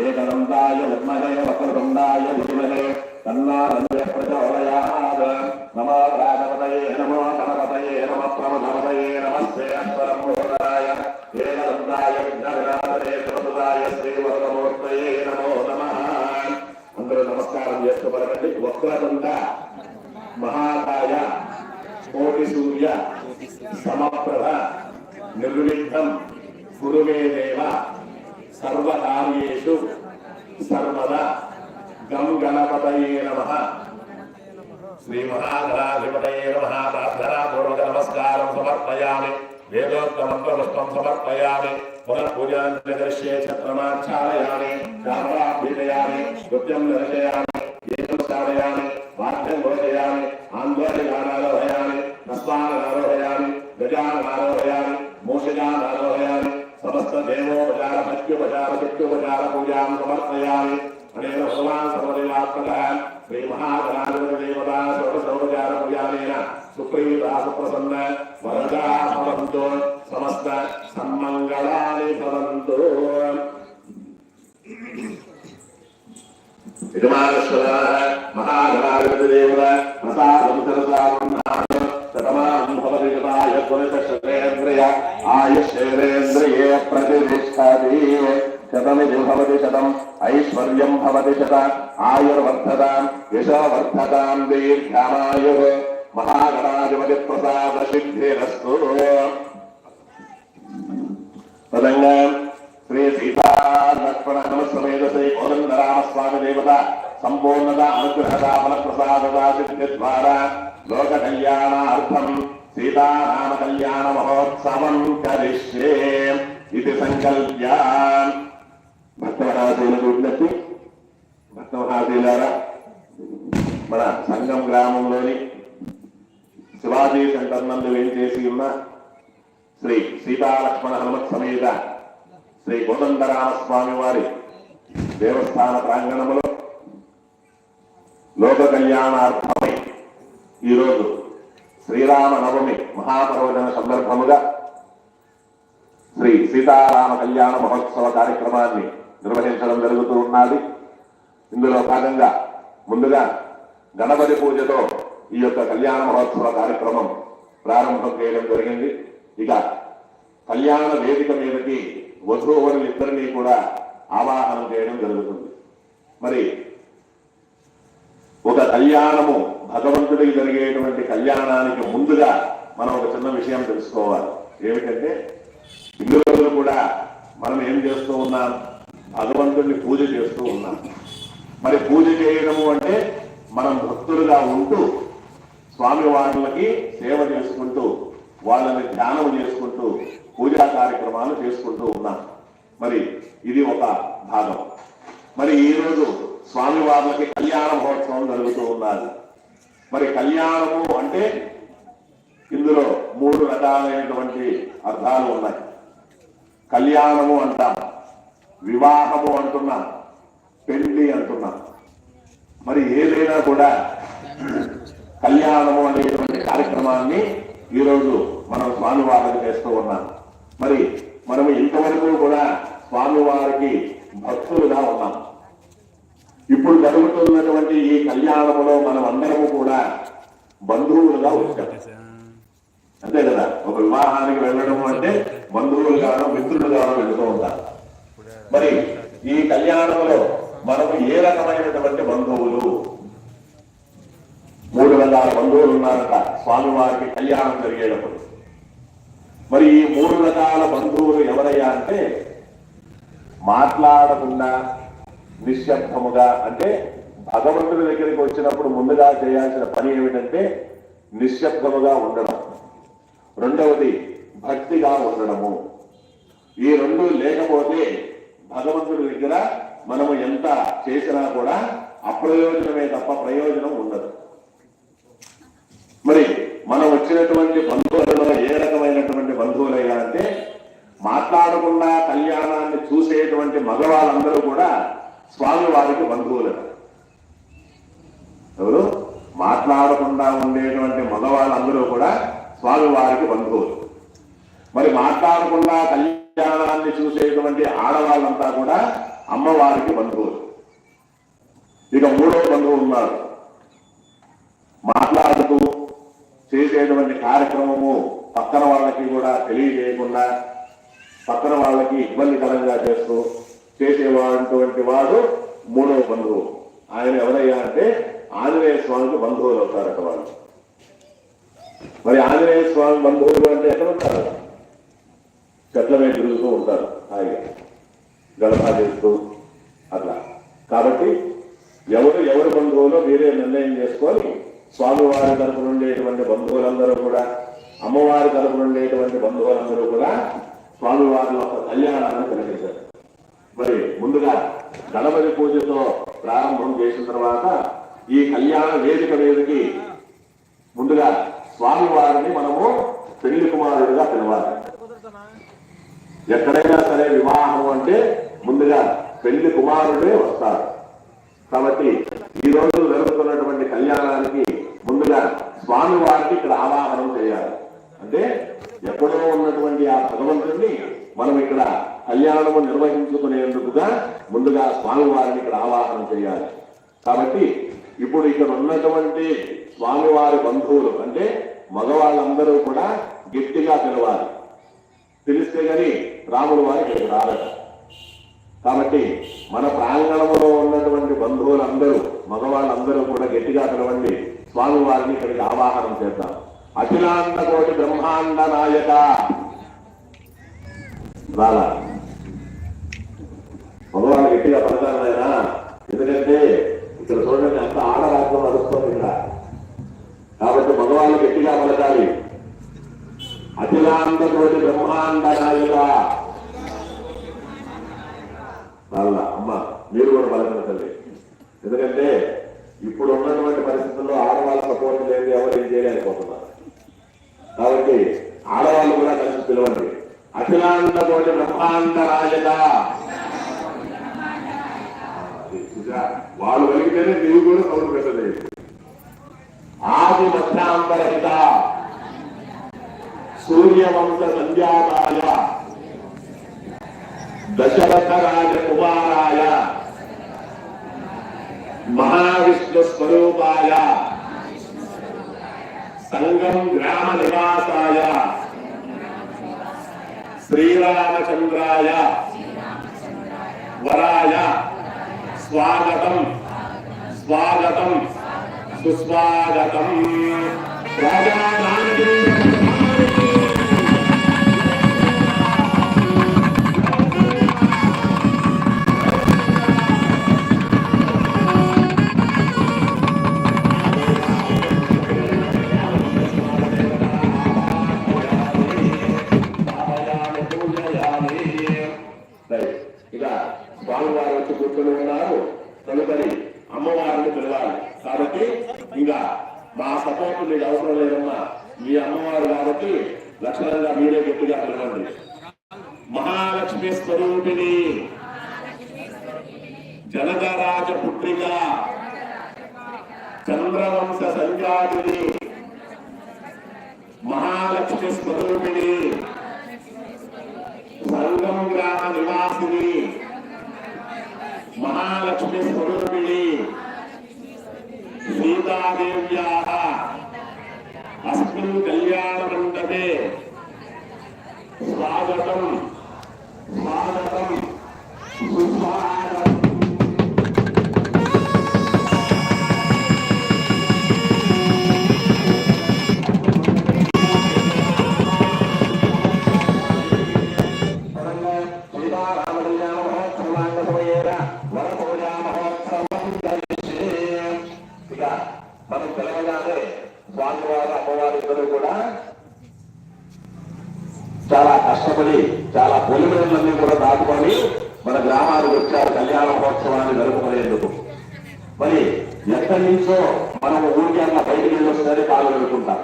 ఏకదంతాయ విద్మహే వక్రతుండాయ ధీమహే తన్నారంజ ప్రచోదయాత్ నమో రాజపతయే నమో గణపతయే నమ ప్రమథపతయే నమస్తే అశ్వరం ఏకదంతాయ విఘ్నవినాశనే ప్రమదాయ శ్రీవరదమూర్తయే నమో నమః అందరూ నమస్కారం మహాకాయ కోటి సూర్య సమప్రభ నిర్విఘ్నం. గురువే దేవ సర్వకార్యేషు. సర్వదా గం గణపతయే నమ. శ్రీ మహాగణాధిపతయే నమ. ప్రార్థనాపూర్వక నమస్కారం సమర్పయామి. వేదోక్తమంత్రపుష్పం సమర్పయామి. పునఃపూజాంతి దర్శ్యే ఛత్రమాచ్ఛాదయామి. శారదాభ్యుదయామి నృత్యం దర్శయామి గీతం స్థాపయామి వాద్యం భోజయామి. ఆందోళనారోహయామి నస్వానారోహయామి గజానారోహయామి ఔషధారోహయామి సమస్త దేవోపచార పత్యుపచార చిత్యుపచార పూజాం సమర్పయామి అనేన భగవాన్ సర్వదేవాత్మక శ్రీ మహాగణాధిపతి దేవతా సర్వసౌపచార పూజానేన సుప్రీత సుప్రసన్న వరదా భవంతో సమస్త సమ్మంగళాని భవంతో మహాగణాధిపతి దేవత ప్రతిష్టది శతమిది భవతి శతం ఐశ్వర్యం భవతి శత ఆయుర్వర్ధతాం యశో వర్ధతాం దీర్ఘమాయు మహాగణాధిపతి ప్రసాద సిద్ధిరస్తు తదంగా శ్రీ సీతాలక్ష్మణ సమేత శ్రీ కోదండ దేవత సంపూర్ణత అనుగ్రహత ఫలప్రసాదత సిద్ధిద్వారా లోక కళ్యాణార్థం సీతారామ కళ్యాణ మహోత్సవం కరిష్యే ఇది సంకల్ప్యా భక్తమహాశీలకు గుడ్లకి. భక్తమహాశీలారా మన సంఘం గ్రామంలోని శివాజీ సెంటర్ నందు చేసి ఉన్న శ్రీ సీతాలక్ష్మణ హనుమత్ సమేత శ్రీ కోదండరామస్వామి వారి దేవస్థాన ప్రాంగణములో లోక కళ్యాణార్థమై ఈరోజు శ్రీరామ నవమి మహాపర్వదిన సందర్భముగా శ్రీ సీతారామ కళ్యాణ మహోత్సవ కార్యక్రమాన్ని నిర్వహించడం జరుగుతూ ఉన్నది. ఇందులో భాగంగా ముందుగా గణపతి పూజతో ఈ యొక్క కళ్యాణ మహోత్సవ కార్యక్రమం ప్రారంభం చేయడం జరిగింది. ఇక కళ్యాణ వేదిక మీదకి వధూవరులు ఇద్దరినీ కూడా ఆవాహనం చేయడం జరుగుతుంది. మరి ఒక కళ్యాణము భగవంతుడికి జరిగేటువంటి కళ్యాణానికి ముందుగా మనం ఒక చిన్న విషయం తెలుసుకోవాలి. ఏమిటంటే ఇన్ని రోజులు కూడా మనం ఏం చేస్తూ ఉన్నాం? భగవంతుడిని పూజ చేస్తూ ఉన్నాం. మరి పూజ చేయడము అంటే మనం భక్తులుగా ఉంటూ స్వామి వాళ్ళకి సేవ చేసుకుంటూ వాళ్ళని ధ్యానం చేసుకుంటూ పూజా కార్యక్రమాలు చేసుకుంటూ ఉన్నాం. మరి ఇది ఒక భాగం. మరి ఈరోజు స్వామి వాళ్ళకి కళ్యాణ మహోత్సవం జరుగుతూ ఉన్నది. మరి కళ్యాణము అంటే ఇందులో మూడు రకాలైనటువంటి అర్థాలు ఉన్నాయి. కళ్యాణము అంటాం వివాహము అంటున్నాం పెళ్ళి అంటున్నాం. మరి ఏదైనా కూడా కళ్యాణము అనేటువంటి కార్యక్రమాన్ని ఈరోజు మనం స్వామివారికి చేస్తూ ఉన్నాం. మరి మనం ఇంతవరకు కూడా స్వామివారికి భక్తులుగా ఉన్నాం. ఇప్పుడు జరుగుతున్నటువంటి ఈ కళ్యాణములో మనం అందరము కూడా బంధువులుగా వచ్చాం అంతే కదా. ఒక వివాహానికి వెళ్ళడం అంటే బంధువులుగానో మిత్రులుగానో వెళుతూ ఉంటారు. మరి ఈ కళ్యాణంలో మనకు ఏ రకమైనటువంటి బంధువులు? మూడు వందల బంధువులు ఉన్నారట. స్వామివారికి కళ్యాణం జరిగేటప్పుడు. మరి ఈ మూడు రకాల బంధువులు ఎవరయ్యా అంటే మాట్లాడకుండా నిశ్శబ్దముగా అంటే భగవంతుడి దగ్గరికి వచ్చినప్పుడు ముందుగా చేయాల్సిన పని ఏమిటంటే నిశ్శబ్దముగా ఉండడం. రెండవది భక్తిగా ఉండడము. ఈ రెండు లేకపోతే భగవంతుడి దగ్గర మనము ఎంత చేసినా కూడా అప్రయోజనమే తప్ప ప్రయోజనం ఉండదు. మరి మనం వచ్చినటువంటి బంధువులలో ఏ రకమైనటువంటి బంధువులైనా అంటే మాట్లాడకుండా కళ్యాణాన్ని చూసేటువంటి మగవాళ్ళందరూ కూడా స్వామి వారికి బంధువులు ఎవరు? మాట్లాడకుండా ఉండేటువంటి మగవాళ్ళందరూ కూడా స్వామి వారికి బంధువులు. మరి మాట్లాడకుండా కళ్యాణాన్ని చూసేటువంటి ఆడవాళ్ళంతా కూడా అమ్మవారికి బంధువులు. ఇక మూడో బంధువు ఉన్నారు. మాట్లాడుతూ చేసేటువంటి కార్యక్రమము పక్కన వాళ్ళకి కూడా తెలియజేయకుండా పక్కన వాళ్ళకి ఇబ్బందికరంగా చేస్తూ చేసేవాటువంటి వాడు మూడవ బంధువు. ఆయన ఎవరయ్యా అంటే ఆంజనేయ స్వామికి బంధువులు అవుతారట వాళ్ళు. మరి ఆంజనేయ స్వామి బంధువులు అంటే ఎక్కడ ఉంటారు చెట్ల మీద తిరుగుతూ ఉంటారు హాయిగా. గడప చేస్తూ అట్లా. కాబట్టి ఎవరు ఎవరి బంధువులో మీరే నిర్ణయం చేసుకొని స్వామివారి తరపు నుండేటువంటి బంధువులందరూ కూడా అమ్మవారి తరపు నుండేటువంటి బంధువులందరూ కూడా స్వామివారి యొక్క కళ్యాణాన్ని కలిగించారు మరి ముందుగా గణపతి పూజతో ప్రారంభం చేసిన తర్వాత ఈ కళ్యాణ వేదిక మీదకి ముందుగా స్వామివారిని మనము పెళ్ళి కుమారుడిగా పిలవాలి. ఎక్కడైనా సరే వివాహం అంటే ముందుగా పెళ్ళి కుమారుడే వస్తారు కాబట్టి ఈ రోజు జరుగుతున్నటువంటి కళ్యాణానికి ముందుగా స్వామి వారికి ఇక్కడ ఆవాహనం చేయాలి. అంటే ఎప్పుడో ఉన్నటువంటి ఆ భగవంతుడిని మనం ఇక్కడ కళ్యాణము నిర్వహించుకునేందుకుగా ముందుగా స్వామి వారిని ఇక్కడ ఆవాహనం చేయాలి. కాబట్టి ఇప్పుడు ఇక్కడ ఉన్నటువంటి స్వామివారి బంధువులు అంటే మగవాళ్ళందరూ కూడా గట్టిగా పిలవాలి. తెలిస్తే గాని రాముడు వారి ఇక్కడికి రాలట కాబట్టి మన ప్రాంగణంలో ఉన్నటువంటి బంధువులందరూ మగవాళ్ళందరూ కూడా గట్టిగా పిలవండి. స్వామి వారిని ఇక్కడికి ఆవాహనం చేద్దాం. అఖిలాండ కోటి బ్రహ్మాండ నాయక. రాలా. మగవాళ్ళు గట్టిగా పడతారు ఆయన ఎందుకంటే ఇక్కడ చూడండి అంత ఆడరాత్రం నడుస్తుంది ఇక్కడ. కాబట్టి వాళ్ళు గట్టిగా పలకాలి. అఖిలాండ కోటి బ్రహ్మాండ నాయక. వాళ్ళ అమ్మ మీరు కూడా పలకన తల్లి. ఎందుకంటే ఇప్పుడు ఉన్నటువంటి పరిస్థితుల్లో ఆడవాళ్ళ సపోర్ట్ లేదు ఎవరు ఏం చేయలేకపోతున్నారు కాబట్టి ఆడవాళ్ళు కూడా కలిసి పిలవండి. అఖిలాండ కోటి బ్రహ్మాండ రాజక వాళ్ళు కలిగితేనే నీవు కూడా సౌండ్ పెట్టలేదు. ఆది మధ్యాంతరహిత సూర్యవంశ సంజాతాయ దశరథ రాజకుమారాయ మహావిష్ణు స్వరూపాయ. సంగం గ్రామ నివాసాయ. శ్రీరామచంద్రాయ. వరాయ. స్వాగతం. స్వాగతం. సుస్వాగతం. రాజా లక్షణంగా మీరే గట్టిగా పిలవండి మహాలక్ష్మి స్వరూపిణి. జనగరాజ పుత్రిక చంద్రవంశ సంజాతిని మహాలక్ష్మి స్వరూపిణి. సంగం గ్రామ నివాసిని. మహాలక్ష్మి స్వరూపిణి. సీతాదేవ్యా అస్మిన్ కళ్యాణ స్వాగతం స్వాగతం ఎక్కడి నుంచో మనం ఊరికి అన్న బయటికి వెళ్ళి పాల్గొంటుంటాం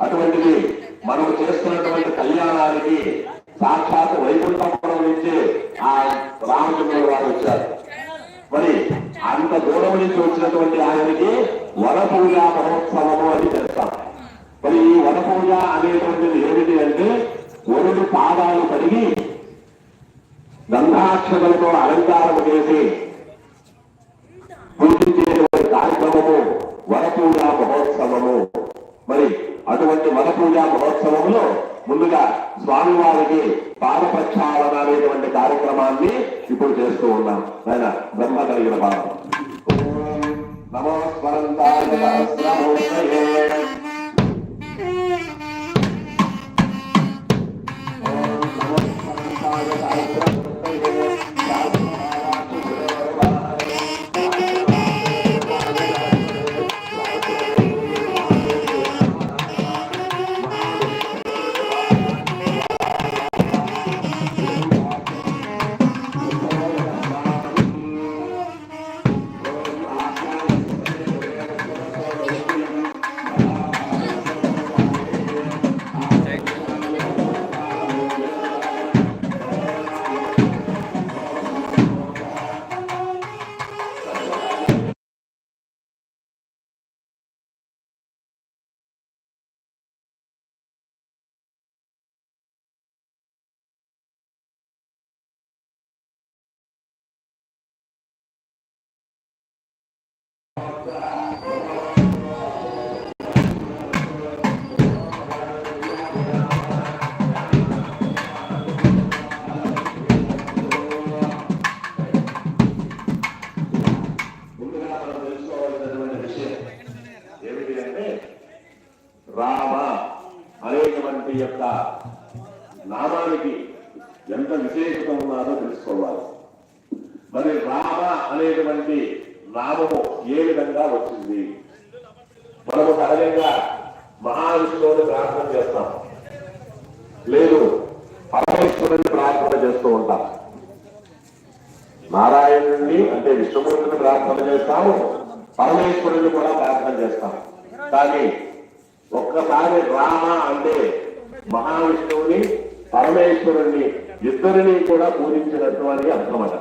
అటువంటిది మనం చేస్తున్నటువంటి కళ్యాణానికి సాక్షాత్ వైకుంఠపురం నుంచి ఆ రామచంద్రుడు వారు వచ్చారు. మరి అంత దూరం నుంచి వచ్చినటువంటి ఆయనకి వనపూజ మహోత్సవము అని చేస్తాం మరి ఈ వనపూజ అనేటువంటిది ఏమిటి అంటే వరుడు పాదాలు కడిగి గంధాక్షతలతో అలంకారం చేసి పూజ కార్యక్రమము వరపూజ మహోత్సవము మరి వరపూజ మహోత్సవంలో ముందుగా స్వామివారికి పాద ప్రక్షాళన అనేటువంటి కార్యక్రమాన్ని ఇప్పుడు చేస్తూ ఉన్నాం. ఆయన బ్రహ్మ కలిగిన పాదం. నమో స్మరంతాయ అనేటువంటి నామము ఏ విధంగా వచ్చింది? మనము సహజంగా మహావిష్ణువుని ప్రార్థన చేస్తాం. లేదు పరమేశ్వరుని ప్రార్థన చేస్తూ ఉంటాం. నారాయణుడిని అంటే విష్ణుమూర్తిని ప్రార్థన చేస్తాము పరమేశ్వరుని కూడా ప్రార్థన చేస్తాం. కానీ ఒక్కసారి రామ అంటే మహావిష్ణువుని పరమేశ్వరుణ్ణి ఇద్దరిని కూడా పూజించినట్టు అని అర్థమట